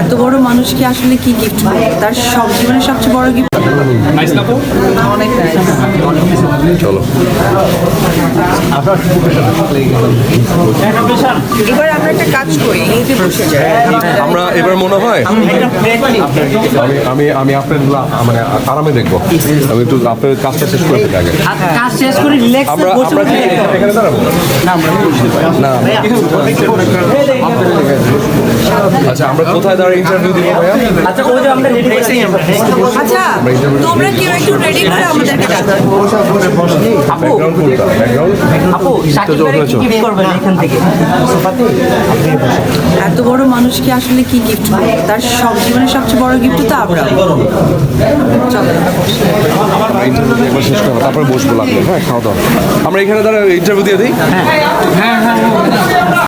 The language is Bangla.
এত বড় মানুষকে আসলে কি গিফট তার সব জীবনের সবচেয়ে বড় গিফট অনেক চলো। এবার আমরা একটা কাজ করি এই বসে যাই আমরা এবার মনে হয় আমি আমি আমি আপনার মানে আরামে দেখব। আমি একটু আপনার কাজটা শেষ করে ফেলি আগে। কাজ শেষ করে রিল্যাক্স আমরা আমরা এখানে দাঁড়াবো। না আচ্ছা আমরা কোথায় দাঁড়িয়ে ইন্টারভিউ দিব ভাইয়া? আচ্ছা ওই যে আমরা রেডি করছি? আচ্ছা তোমরা কেউ একটু রেডি করে আমাদেরকে ডাকো। আপু আপু সাকিব কি গিফট করবেন এখান থেকে? এত বড় মানুষকে আসলে কি গিফট তার সব জীবনের সবচেয়ে বড় গিফট তো আমরা। চলো ইন্টারভিউ একবার শেষ করব তারপরে বসবো লাগবে। হ্যাঁ খাওয়া দাওয়া। আমরা এখানে দাঁড়া ইন্টারভিউ দিয়ে দিই?